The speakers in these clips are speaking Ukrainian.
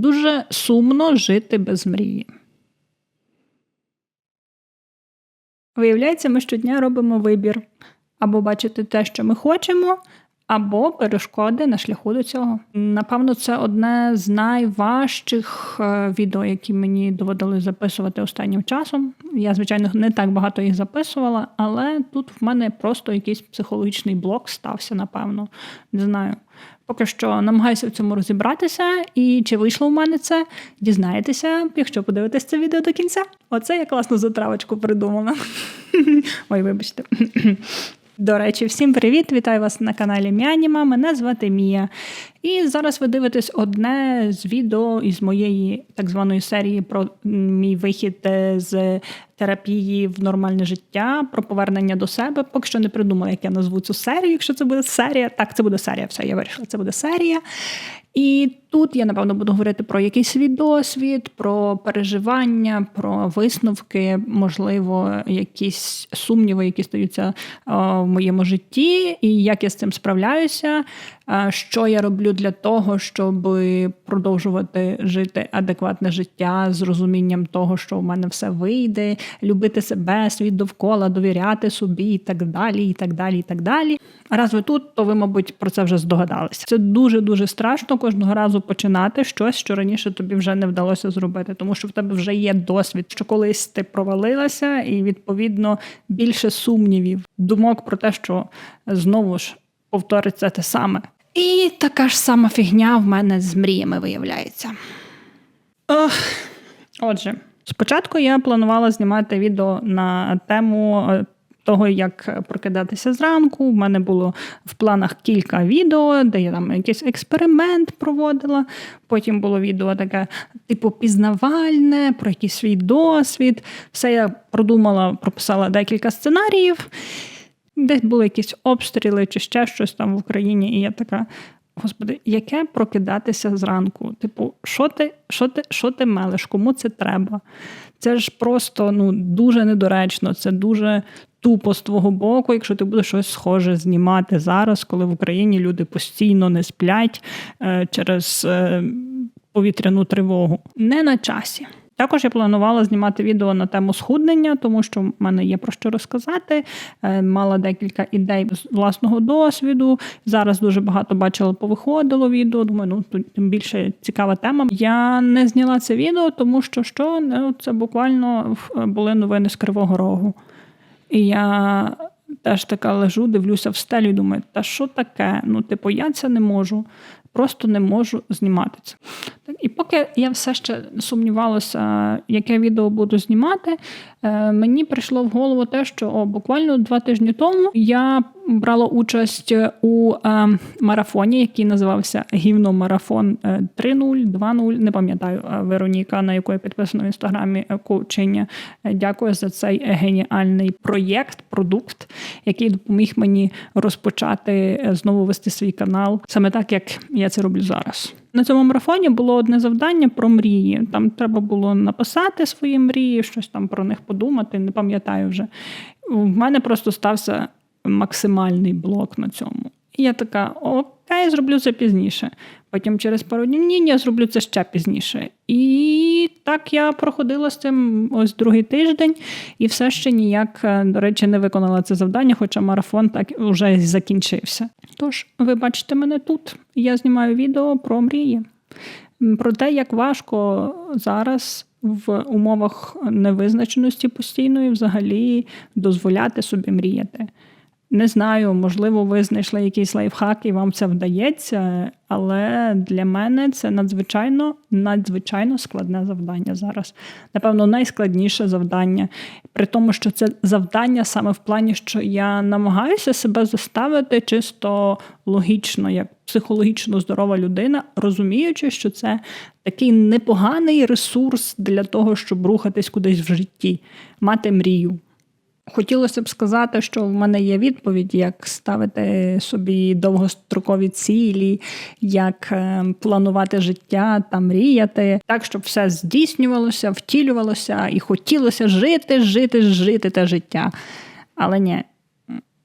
Дуже сумно жити без мрії. Виявляється, ми щодня робимо вибір або бачити те, що ми хочемо, або перешкоди на шляху до цього. Напевно, це одне з найважчих е, відео, які мені доводилось записувати останнім часом. Я, звичайно, не так багато їх записувала, але тут в мене просто якийсь психологічний блок стався, напевно. Не знаю. Поки що намагаюся в цьому розібратися, і чи вийшло в мене це, дізнаєтеся, якщо подивитесь це відео до кінця. Оце я класну затравочку придумала. Ой, вибачте. До речі, всім привіт! Вітаю вас на каналі Міаніма. Мене звати Мія. І зараз ви дивитесь одне з відео із моєї так званої серії про мій вихід е, з терапії в нормальне життя, про повернення до себе. Поки що не придумала, як я назву цю серію. Якщо це буде серія, так це буде серія. Все, я вирішила, це буде серія. І тут я напевно буду говорити про якийсь свій досвід, про переживання, про висновки, можливо, якісь сумніви, які стаються в моєму житті, і як я з цим справляюся, що я роблю для того, щоб продовжувати жити адекватне життя з розумінням того, що в мене все вийде, любити себе, світ довкола, довіряти собі і так далі. і так далі, і так далі. Раз ви тут, то ви, мабуть, про це вже здогадалися. Це дуже дуже страшно кожного разу починати щось, що раніше тобі вже не вдалося зробити, тому що в тебе вже є досвід, що колись ти провалилася, і відповідно більше сумнівів, думок про те, що знову ж повториться те саме. І така ж сама фігня в мене з мріями виявляється. Ох. Отже, спочатку я планувала знімати відео на тему е, того, як прокидатися зранку. У мене було в планах кілька відео, де я там якийсь експеримент проводила. Потім було відео таке, типу, пізнавальне, про якийсь свій досвід. Все я продумала, прописала декілька сценаріїв. Десь були якісь обстріли чи ще щось там в Україні, і я така. Господи, яке прокидатися зранку? Типу, що ти що ти, що ти мелиш? Кому це треба? Це ж просто ну, дуже недоречно, це дуже тупо з твого боку, якщо ти будеш щось схоже знімати зараз, коли в Україні люди постійно не сплять е, через е, повітряну тривогу. Не на часі. Також я планувала знімати відео на тему схуднення, тому що в мене є про що розказати. Е, мала декілька ідей з власного досвіду. Зараз дуже багато бачила, повиходило відео. Думаю, ну тут тим більше цікава тема. Я не зняла це відео, тому що що ну, це буквально були новини з Кривого Рогу. І я теж така лежу, дивлюся в стелю і думаю, та що таке? Ну, типу, я це не можу просто не можу знімати це. І поки я все ще сумнівалася, яке відео буду знімати, е, мені прийшло в голову те, що о, буквально два тижні тому я брала участь у е, марафоні, який називався Гівномарафон 3.0, 2.0, Не пам'ятаю е, Вероніка, на яку я підписана в інстаграмі коучення. Дякую за цей геніальний проєкт, продукт, який допоміг мені розпочати знову вести свій канал, саме так як я це роблю зараз. На цьому марафоні було одне завдання про мрії. Там треба було написати свої мрії, щось там про них подумати, не пам'ятаю вже. У мене просто стався максимальний блок на цьому. І я така: окей, зроблю це пізніше. Потім через пару днів ні, я зроблю це ще пізніше. І так я проходила з цим ось другий тиждень, і все ще ніяк, е, до речі, не виконала це завдання, хоча марафон так вже закінчився. Тож, ви бачите мене тут. Я знімаю відео про мрії, про те, як важко зараз. В умовах невизначеності постійної взагалі дозволяти собі мріяти. Не знаю, можливо, ви знайшли якийсь лайфхак і вам це вдається, але для мене це надзвичайно надзвичайно складне завдання зараз. Напевно, найскладніше завдання. При тому, що це завдання саме в плані, що я намагаюся себе заставити чисто логічно, як психологічно здорова людина, розуміючи, що це такий непоганий ресурс для того, щоб рухатись кудись в житті, мати мрію. Хотілося б сказати, що в мене є відповідь, як ставити собі довгострокові цілі, як е, планувати життя та мріяти, так, щоб все здійснювалося, втілювалося і хотілося жити, жити, жити те життя. Але ні,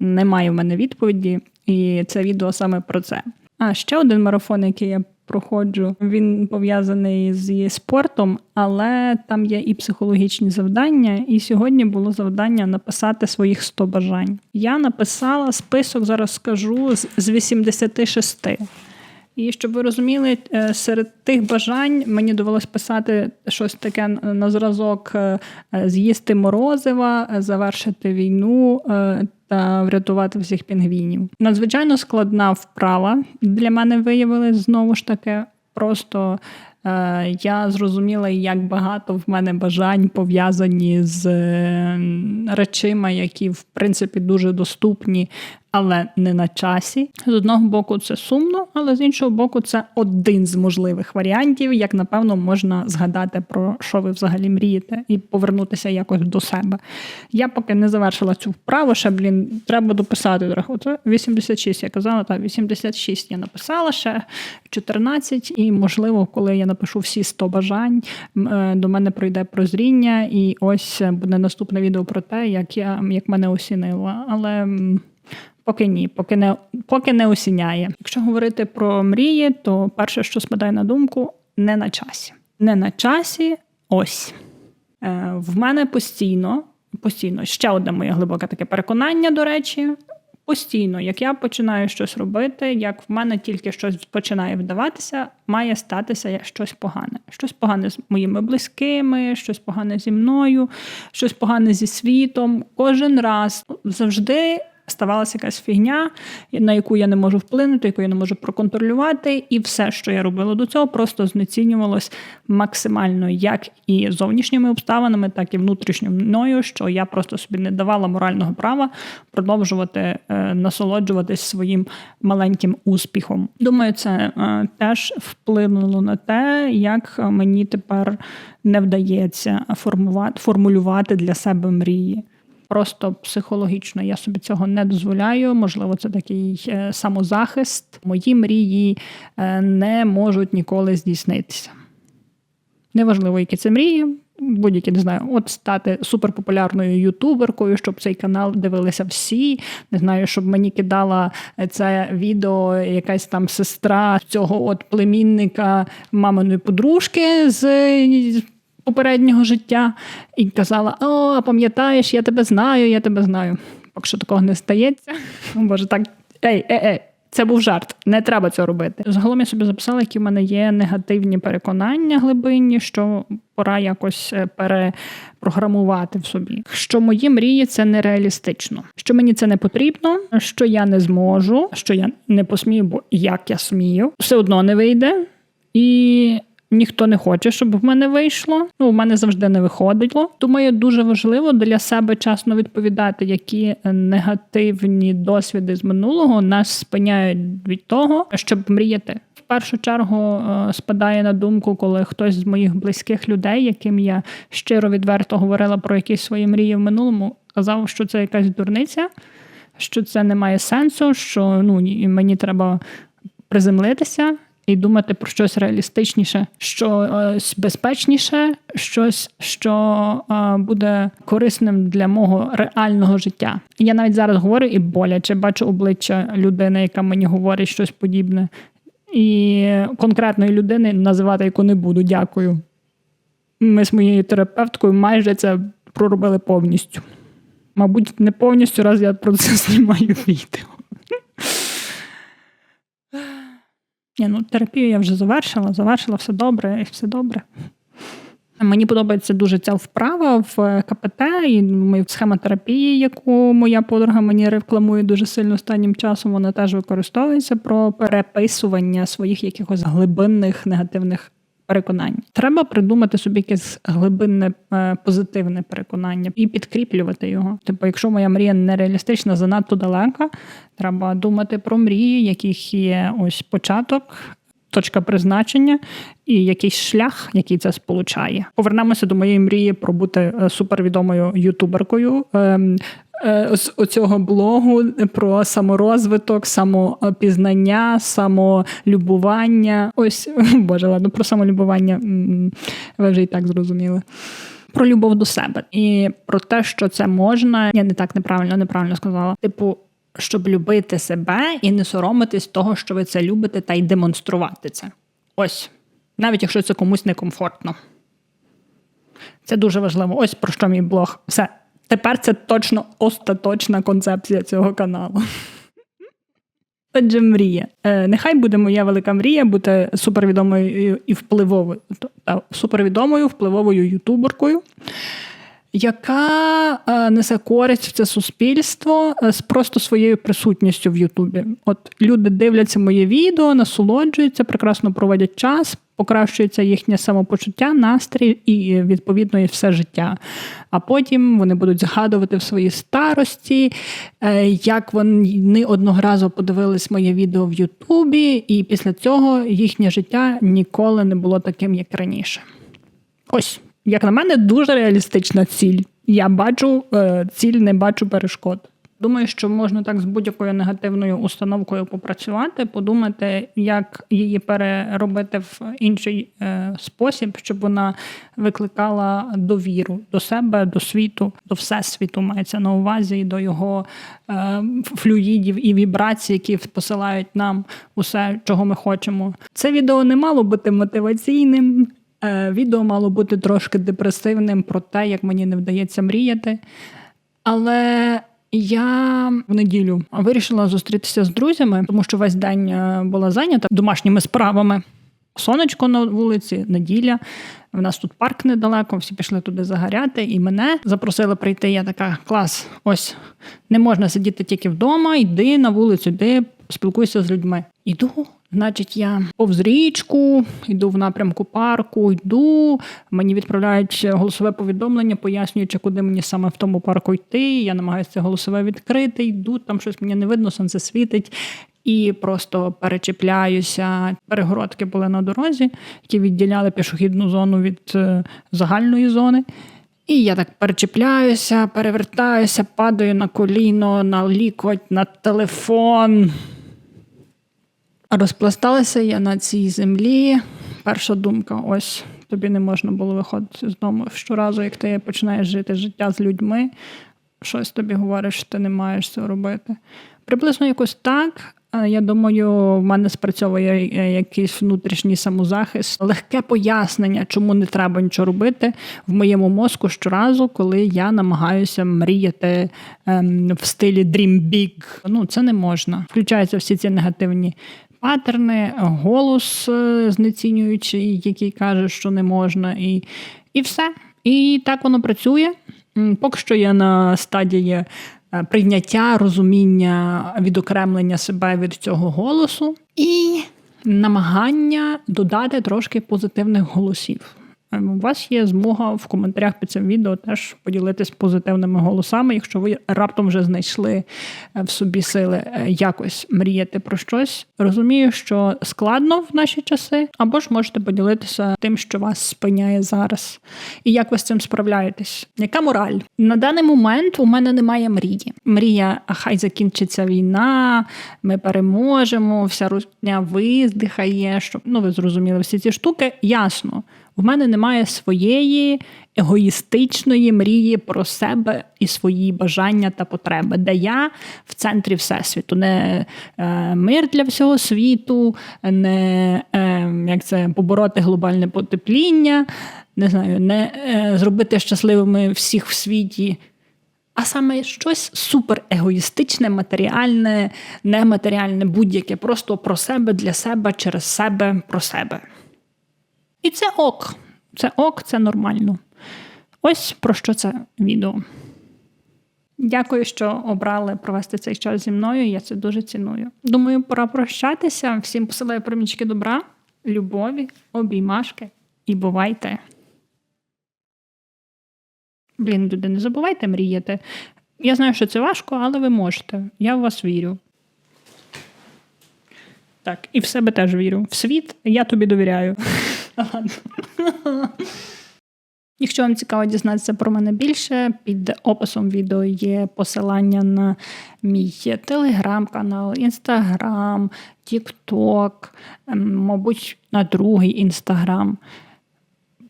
немає в мене відповіді, і це відео саме про це. А ще один марафон, який я проходжу. Він пов'язаний зі спортом, але там є і психологічні завдання. І сьогодні було завдання написати своїх 100 бажань. Я написала список, зараз скажу, з- з 86. І щоб ви розуміли, е, серед тих бажань мені довелось писати щось таке на зразок е, е, з'їсти морозива, завершити війну та врятувати всіх пінгвінів. Надзвичайно складна вправа для мене виявилась знову ж таки. Просто е, я зрозуміла, як багато в мене бажань пов'язані з е, речима, які в принципі дуже доступні, але не на часі. З одного боку, це сумно, але з іншого боку, це один з можливих варіантів, як напевно можна згадати про що ви взагалі мрієте, і повернутися якось до себе. Я поки не завершила цю вправу, ще блін, треба дописати. дорого. Оце 86, я казала, так, 86 я написала ще 14, і можливо, коли я напишу всі 100 бажань, е, до мене пройде прозріння, і ось буде наступне відео про те, як я як мене осінило. Але. Поки ні, поки не поки не осіняє. Якщо говорити про мрії, то перше, що спадає на думку, не на часі. Не на часі, ось. Е, в мене постійно, постійно ще одне моє глибоке таке переконання, до речі. Постійно, як я починаю щось робити, як в мене тільки щось починає вдаватися, має статися щось погане. Щось погане з моїми близькими, щось погане зі мною, щось погане зі світом. Кожен раз завжди ставалася якась фігня, на яку я не можу вплинути, яку я не можу проконтролювати, і все, що я робила до цього, просто знецінювалось максимально як і зовнішніми обставинами, так і внутрішньо мною, що я просто собі не давала морального права продовжувати е, насолоджуватись своїм маленьким успіхом. Думаю, це е, теж вплинуло на те, як мені тепер не вдається формувати формулювати для себе мрії. Просто психологічно я собі цього не дозволяю. Можливо, це такий е, самозахист. Мої мрії е, не можуть ніколи здійснитися. Неважливо, які це мрії. Будь-які не знаю, от стати суперпопулярною ютуберкою, щоб цей канал дивилися всі. Не знаю, щоб мені кидала це відео якась там сестра цього от племінника маминої подружки з попереднього життя і казала: О, пам'ятаєш, я тебе знаю, я тебе знаю. Поки що такого не стається. Боже, так ей, ей, ей. Це був жарт, не треба цього робити. Загалом я собі записала, які в мене є негативні переконання глибинні, що пора якось е, перепрограмувати в собі. Що мої мрії це нереалістично, що мені це не потрібно, що я не зможу, що я не посмію, бо як я смію, все одно не вийде. І ніхто не хоче, щоб в мене вийшло. Ну, в мене завжди не виходило. Думаю, дуже важливо для себе часно відповідати, які негативні досвіди з минулого нас спиняють від того, щоб мріяти. В першу чергу е, спадає на думку, коли хтось з моїх близьких людей, яким я щиро відверто говорила про якісь свої мрії в минулому, казав, що це якась дурниця, що це не має сенсу, що ну мені треба приземлитися і думати про щось реалістичніше, щось безпечніше, щось, що е, буде корисним для мого реального життя. Я навіть зараз говорю і боляче бачу обличчя людини, яка мені говорить щось подібне. І конкретної людини називати яку не буду. Дякую. Ми з моєю терапевткою майже це проробили повністю. Мабуть, не повністю, раз я про це знімаю відео. Ні, ну терапію я вже завершила, завершила все добре, і все добре. Мені подобається дуже ця вправа в КПТ і схема терапії, яку моя подруга мені рекламує дуже сильно останнім часом. Вона теж використовується про переписування своїх якихось глибинних негативних переконань. Треба придумати собі якесь глибинне е, позитивне переконання і підкріплювати його. Типу, якщо моя мрія нереалістична, занадто далека, треба думати про мрії, яких є ось початок. Точка призначення і якийсь шлях, який це сполучає. Повернемося до моєї мрії про бути е, супервідомою ютуберкою. Ем, е, З оцього блогу про саморозвиток, самопізнання, самолюбування. Ось боже, ладно, про самолюбування ви вже і так зрозуміли. Про любов до себе і про те, що це можна. Я не так неправильно, неправильно сказала. Типу, щоб любити себе і не соромитись того, що ви це любите, та й демонструвати це. Ось. Навіть якщо це комусь некомфортно. Це дуже важливо. Ось про що мій блог. Все. Тепер це точно остаточна концепція цього каналу. Отже, мрія. Е, нехай буде моя велика мрія бути супервідомою і впливовою, та, супервідомою впливовою ютуберкою, яка е, несе користь в це суспільство е, з просто своєю присутністю в Ютубі. От люди дивляться моє відео, насолоджуються, прекрасно проводять час, покращується їхнє самопочуття, настрій і відповідно і все життя. А потім вони будуть згадувати в своїй старості, е, як вони одного разу подивились моє відео в Ютубі, і після цього їхнє життя ніколи не було таким, як раніше. Ось, як на мене, дуже реалістична ціль. Я бачу е, ціль, не бачу перешкод. Думаю, що можна так з будь-якою негативною установкою попрацювати, подумати, як її переробити в інший е, спосіб, щоб вона викликала довіру до себе, до світу, до всесвіту мається на увазі, до його е, флюїдів і вібрацій, які посилають нам усе, чого ми хочемо. Це відео не мало бути мотиваційним. Е, відео мало бути трошки депресивним про те, як мені не вдається мріяти. Але я в неділю вирішила зустрітися з друзями, тому що весь день е, була зайнята домашніми справами. Сонечко на вулиці, неділя. В нас тут парк недалеко, всі пішли туди загоряти, і мене запросили прийти. Я така клас. Ось не можна сидіти тільки вдома, йди на вулицю, йди, спілкуйся з людьми. Іду, Значить, я повз річку, йду в напрямку парку, йду. Мені відправляють голосове повідомлення, пояснюючи, куди мені саме в тому парку йти. Я намагаюся це голосове відкрити, йду, там щось мені не видно, сонце світить. І просто перечіпляюся. Перегородки були на дорозі, які відділяли пішохідну зону від е, загальної зони. І я так перечіпляюся, перевертаюся, падаю на коліно, на лікоть, на телефон. Розпласталася я на цій землі. Перша думка: ось тобі не можна було виходити з дому. Щоразу, як ти починаєш жити життя з людьми, щось тобі говориш, ти не маєш цього робити. Приблизно якось так. Я думаю, в мене спрацьовує е, якийсь внутрішній самозахист, легке пояснення, чому не треба нічого робити в моєму мозку щоразу, коли я намагаюся мріяти ем, в стилі Dream Big. Ну це не можна. Включаються всі ці негативні паттерни, голос е, знецінюючий, який каже, що не можна, і, і все. І так воно працює. Поки що я на стадії е, прийняття, розуміння, відокремлення себе від цього голосу і намагання додати трошки позитивних голосів. Ем, у вас є змога в коментарях під цим відео теж поділитись позитивними голосами, якщо ви раптом вже знайшли е, в собі сили е, якось мріяти про щось. Розумію, що складно в наші часи, або ж можете поділитися тим, що вас спиняє зараз, і як ви з цим справляєтесь. Яка мораль? На даний момент у мене немає мрії. Мрія, хай закінчиться війна, ми переможемо, вся русня виздихає. Щоб ну ви зрозуміли всі ці штуки. Ясно. В мене немає своєї егоїстичної мрії про себе і свої бажання та потреби, де я в центрі Всесвіту, не е, мир для всього світу, не е, як це побороти глобальне потепління, не знаю, не е, зробити щасливими всіх в світі. А саме щось суперегоїстичне, матеріальне, нематеріальне, будь-яке, просто про себе, для себе, через себе, про себе. І це ок. Це ок, це нормально. Ось про що це відео. Дякую, що обрали провести цей час зі мною. Я це дуже ціную. Думаю, пора прощатися. Всім посилаю промічки добра, любові, обіймашки і бувайте. Блін, люди, не забувайте мріяти. Я знаю, що це важко, але ви можете. Я в вас вірю. Так, і в себе теж вірю. В світ я тобі довіряю. Якщо вам цікаво дізнатися про мене більше, під описом відео є посилання на мій телеграм-канал, інстаграм, тікток, ем, мабуть, на другий інстаграм.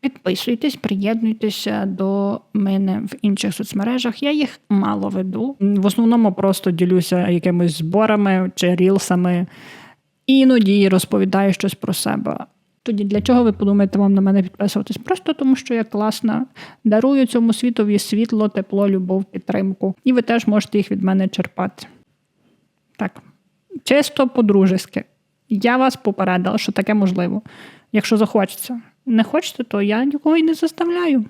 Підписуйтесь, приєднуйтеся до мене в інших соцмережах. Я їх мало веду. В основному просто ділюся якимись зборами чи рілсами, іноді розповідаю щось про себе. Тоді для чого ви подумаєте вам на мене підписуватись? Просто тому, що я класна, дарую цьому світові світло, тепло, любов, підтримку. І ви теж можете їх від мене черпати. Так, чисто по-дружески. Я вас попередила, що таке можливо. Якщо захочеться. Не хочете, то я нікого і не заставляю.